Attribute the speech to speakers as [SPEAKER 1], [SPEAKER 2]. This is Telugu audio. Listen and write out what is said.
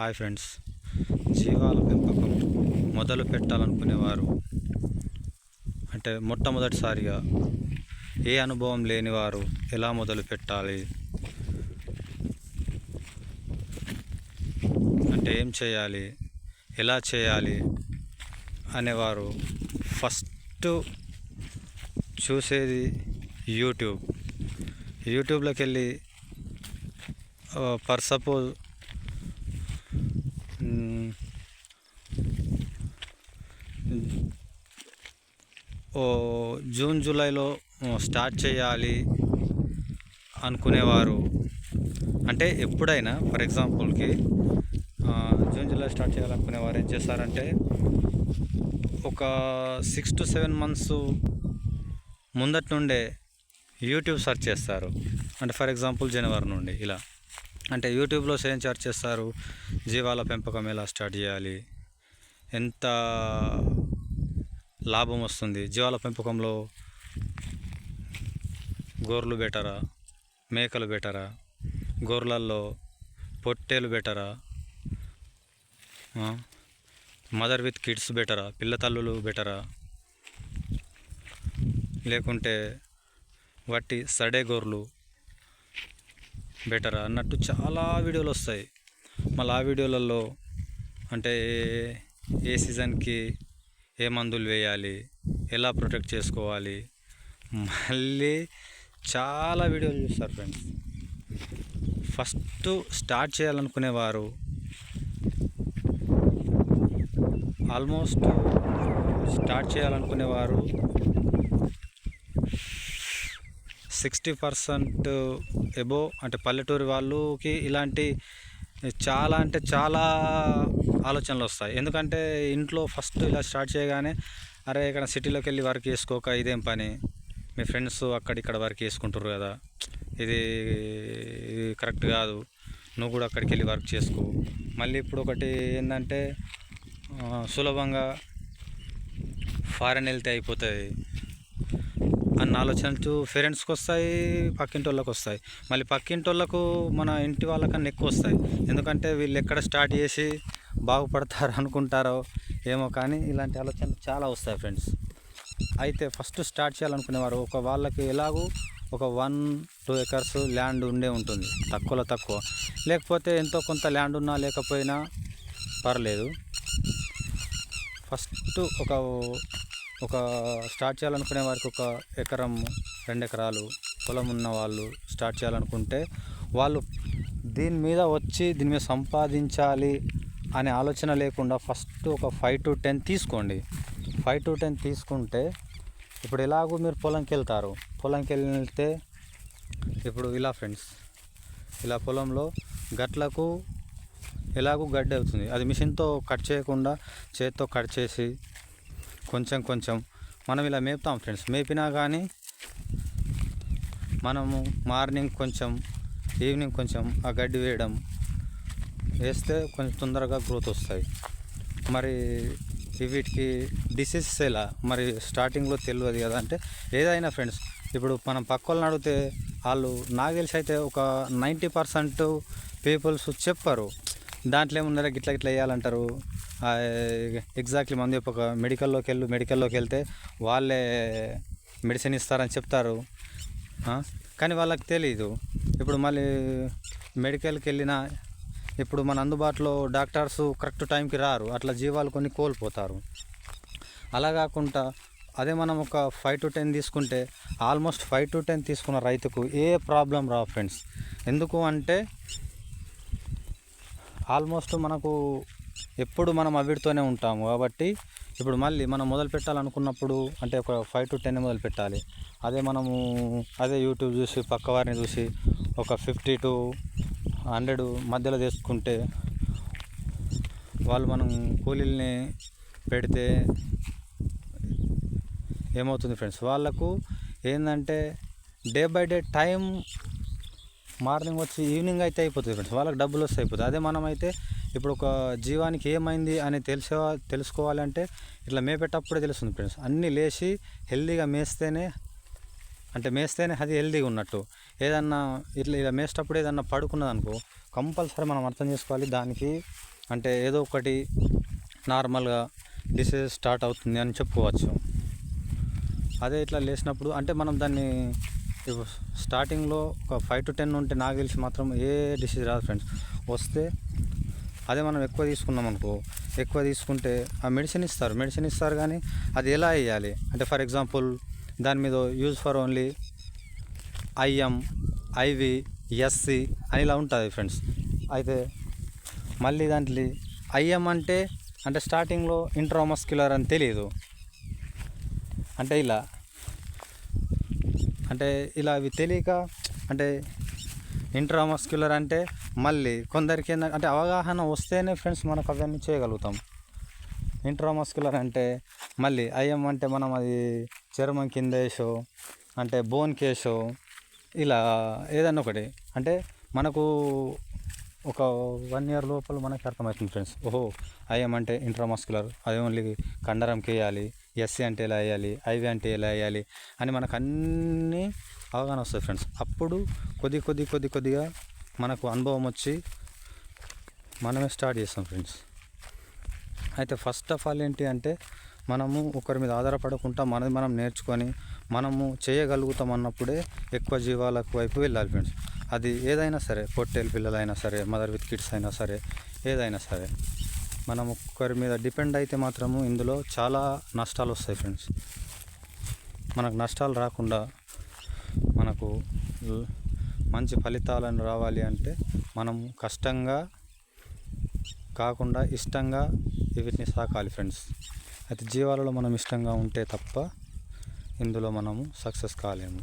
[SPEAKER 1] Hi friends. జీవాల పెంపకం మొదలు పెట్టాలనుకునేవారు. అంటే మొట్టమొదటిసారిగా ఏ అనుభవం లేని వారు ఎలా మొదలు పెట్టాలి? అంటే ఏం చేయాలి? ఎలా చేయాలి? అనేవారు ఫస్ట్ చూసేది యూట్యూబ్. యూట్యూబ్లోకి వెళ్ళి ఫర్ సపోజ్ జూన్ జూలైలో స్టార్ట్ చేయాలి అనుకునేవారు. అంటే ఎప్పుడైనా ఫర్ ఎగ్జాంపుల్కి జూన్ జూలై స్టార్ట్ చేయాలనుకునేవారు ఏం చేస్తారంటే ఒక సిక్స్ టు సెవెన్ మంత్స్ ముందటి నుండే యూట్యూబ్ సెర్చ్ చేస్తారు. అంటే ఫర్ ఎగ్జాంపుల్ జనవరి నుండి ఇలా. అంటే యూట్యూబ్లో ఏం సెర్చ్ చేస్తారు? జీవాల పెంపకం ఎలా స్టార్ట్ చేయాలి? ఎంత లాభం వస్తుంది. జీవాల పెంపకంలో గోర్లు బెటరా? మేకలు బెటరా? గోర్లల్లో పొట్టేలు బెటరా? మదర్ విత్ కిడ్స్ బెటరా? పిల్ల తల్లులు బెటరా? లేకుంటే వట్టి సడే గోర్లు బెటరా? అన్నట్టు చాలా వీడియోలు వస్తాయి. మళ్ళీ ఆ వీడియోలలో అంటే ఏ సీజన్కి ఏ మందులు వేయాలి ఎలా ప్రొటెక్ట్ చేసుకోవాలి మళ్ళీ చాలా వీడియోలు చూస్తారు ఫ్రెండ్స్. ఫస్ట్ స్టార్ట్ చేయాలనుకునేవారు ఆల్మోస్ట్ స్టార్ట్ చేయాలనుకునేవారు సిక్స్టీ పర్సెంట్ ఎబో అంటే పల్లెటూరి వాళ్ళకి ఇలాంటి చాలా అంటే చాలా ఆలోచనలు వస్తాయి. ఎందుకంటే ఇంట్లో ఫస్ట్ ఇలా స్టార్ట్ చేయగానే అరే ఇక్కడ సిటీలోకి వెళ్ళి వర్క్ చేసుకోక ఇదేం పని? మీ ఫ్రెండ్స్ అక్కడ ఇక్కడ వర్క్ చేసుకుంటారు కదా. ఇది ఇది కరెక్ట్ కాదు. నువ్వు కూడా అక్కడికి వెళ్ళి వర్క్ చేసుకో. మళ్ళీ ఇప్పుడు ఒకటి ఏంటంటే సులభంగా ఫారెన్ వెళ్తే అయిపోతుంది అన్న ఆలోచనలు పేరెంట్స్కి వస్తాయి పక్కింటి వాళ్ళకి వస్తాయి మళ్ళీ పక్కింటి వాళ్ళకు మన ఇంటి వాళ్ళకన్నా ఎక్కువ వస్తాయి ఎందుకంటే వీళ్ళు ఎక్కడ స్టార్ట్ చేసి బాగుపడతారు అనుకుంటారో ఏమో కానీ ఇలాంటి ఆలోచనలు చాలా వస్తాయి ఫ్రెండ్స్. అయితే ఫస్ట్ స్టార్ట్ చేయాలనుకునేవారు ఒక వాళ్ళకి ఎలాగూ ఒక వన్ టూ ఎకర్స్ ల్యాండ్ ఉండే ఉంటుంది. తక్కువలో తక్కువ. లేకపోతే ఎంతో కొంత ల్యాండ్ ఉన్నా లేకపోయినా పర్లేదు. ఫస్ట్ ఒక ఒక స్టార్ట్ చేయాలనుకునే వారికి ఒక ఎకరం రెండు ఎకరాలు పొలం ఉన్న వాళ్ళు స్టార్ట్ చేయాలనుకుంటే వాళ్ళు దీని మీద వచ్చి దీని మీద సంపాదించాలి అనే ఆలోచన లేకుండా ఫస్ట్ ఒక ఫైవ్ టు టెన్ తీసుకోండి. ఫైవ్ టు టెన్ తీసుకుంటే ఇప్పుడు ఎలాగో మీరు పొలంకి వెళ్తారు. పొలంకి వెళ్తే ఇప్పుడు ఇలా ఫ్రెండ్స్ ఇలా పొలంలో గట్లకు ఎలాగో గడ్డి అవుతుంది. అది మిషన్తో కట్ చేయకుండా చేత్తో కట్ చేసి కొంచెం కొంచెం మనం ఇలా మేపుతాం ఫ్రెండ్స్. మేపినా కానీ మనము మార్నింగ్ కొంచెం ఈవినింగ్ కొంచెం ఆ గడ్డి వేయడం వేస్తే కొంచెం తొందరగా గ్రోత్ వస్తాయి. మరి వీటికి డిసీజెస్ ఎలా? మరి స్టార్టింగ్లో తెలియదు కదా. అంటే ఏదైనా ఫ్రెండ్స్ ఇప్పుడు మనం పక్క వాళ్ళని అడిగితే వాళ్ళు నాకు తెలిసి అయితే ఒక నైంటీ పర్సెంట్ పీపుల్స్ చెప్పారు. దాంట్లో ఏమున్నారా గిట్ల గిట్ల వేయాలంటారు. ఎగ్జాక్ట్లీ మంది ఒక మెడికల్లోకి వెళ్ళు మెడికల్లోకి వెళ్తే వాళ్ళే మెడిసిన్ ఇస్తారని చెప్తారు. కానీ వాళ్ళకి తెలీదు. ఇప్పుడు మళ్ళీ మెడికల్కి వెళ్ళినా ఇప్పుడు మన అందుబాటులో డాక్టర్స్ కరెక్ట్ టైంకి రారు. అట్లా జీవాలు కొన్ని కోల్పోతారు. అలా కాకుండా అదే మనం ఒక ఫైవ్ టు టెన్ తీసుకుంటే ఆల్మోస్ట్ ఫైవ్ టు టెన్ తీసుకున్న రైతుకు ఏ ప్రాబ్లం రావు ఫ్రెండ్స్? ఎందుకు అంటే ఆల్మోస్ట్ మనకు ఎప్పుడు మనం అవిడితోనే ఉంటాము. కాబట్టి ఇప్పుడు మళ్ళీ మనం మొదలు పెట్టాలనుకున్నప్పుడు అంటే ఒక ఫైవ్ టు టెన్ మొదలు పెట్టాలి. అదే మనము అదే యూట్యూబ్ చూసి పక్క వారిని చూసి ఒక ఫిఫ్టీ టు హండ్రెడ్ మధ్యలో తీసుకుంటే వాళ్ళు మనం కూలీల్ని పెడితే ఏమవుతుంది ఫ్రెండ్స్ వాళ్ళకు ఏంటంటే day by day time morning వచ్చి ఈవినింగ్ అయితే అయిపోతుంది ఫ్రెండ్స్. వాళ్ళకి డబ్బులు వస్తే అయిపోతుంది. అదే మనమైతే ఇప్పుడు ఒక జీవానికి ఏమైంది అని తెలిసే తెలుసుకోవాలంటే ఇట్లా మేపేటప్పుడే తెలుస్తుంది ఫ్రెండ్స్. అన్నీ లేచి హెల్దీగా మేస్తేనే అంటే మేస్తేనే అది హెల్దీగా ఉన్నట్టు. ఏదన్నా ఇట్లా ఇలా మేసేటప్పుడు ఏదన్నా పడుకున్నది అనుకో కంపల్సరీ మనం అర్థం చేసుకోవాలి దానికి అంటే ఏదో ఒకటి నార్మల్గా డిసీజ్ స్టార్ట్ అవుతుంది అని చెప్పుకోవచ్చు. అదే ఇట్లా లేచినప్పుడు అంటే మనం దాన్ని స్టార్టింగ్లో ఒక ఫైవ్ టు టెన్ ఉంటే నాకు తెలిసి మాత్రం ఏ డిసీజ్ రాదు ఫ్రెండ్స్. వస్తే అదే మనం ఎక్కువ తీసుకున్నాం అనుకో ఎక్కువ తీసుకుంటే ఆ మెడిసిన్ ఇస్తారు. మెడిసిన్ ఇస్తారు కానీ అది ఎలా వేయాలి? అంటే ఫర్ ఎగ్జాంపుల్ దాని మీద use for only IM IV SC అని ఇలా ఉంటుంది ఫ్రెండ్స్. అయితే మళ్ళీ దాంట్లో ఐఎం అంటే అంటే స్టార్టింగ్లో ఇంట్రామస్క్యులర్ అని తెలియదు అంటే ఇలా అంటే ఇలా అవి తెలియక అంటే ఇంట్రామస్క్యులర్ అంటే మళ్ళీ కొందరికి ఏంటంటే అంటే అవగాహన వస్తేనే ఫ్రెండ్స్ మనకు అవన్నీ చేయగలుగుతాం. ఇంట్రామస్క్యులర్ అంటే మళ్ళీ అయ్యం అంటే మనం అది చర్మం కింద వేసో అంటే బోన్ కేసో ఇలా ఏదన్నా ఒకటి. అంటే మనకు ఒక వన్ ఇయర్ లోపల మనకి అర్థమవుతుంది ఫ్రెండ్స్. ఓహో అయ్యం అంటే ఇంట్రామస్క్యులర్ అది ఓన్లీ కండరంకి వేయాలి ఎస్సీ అంటే ఎలా వేయాలి? ఐవి అంటే ఎలా వేయాలి? అని మనకు అన్నీ అవగాహన వస్తుంది ఫ్రెండ్స్. అప్పుడు కొద్ది కొద్ది కొద్ది కొద్దిగా మనకు అనుభవం వచ్చి మనమే స్టార్ట్ చేస్తాం ఫ్రెండ్స్. అయితే ఫస్ట్ ఆఫ్ ఆల్ ఏంటి అంటే మనము ఒకరి మీద ఆధారపడకుండా మనది మనం నేర్చుకొని మనము చేయగలుగుతాం అన్నప్పుడే ఎక్కువ జీవాలకు వైపు వెళ్ళాలి ఫ్రెండ్స్. అది ఏదైనా సరే పొట్టేలు పిల్లలైనా సరే మదర్ విత్ కిడ్స్ అయినా సరే ఏదైనా సరే. మనం ఒక్కరి మీద డిపెండ్ అయితే మాత్రము ఇందులో చాలా నష్టాలు వస్తాయి ఫ్రెండ్స్. మనకు నష్టాలు రాకుండా మనకు మంచి ఫలితాలను రావాలి అంటే మనం కష్టంగా కాకుండా ఇష్టంగా వీటిని సాకాలి ఫ్రెండ్స్. అయితే జీవాలలో మనం ఇష్టంగా ఉంటే తప్ప ఇందులో మనము సక్సెస్ కాలేము.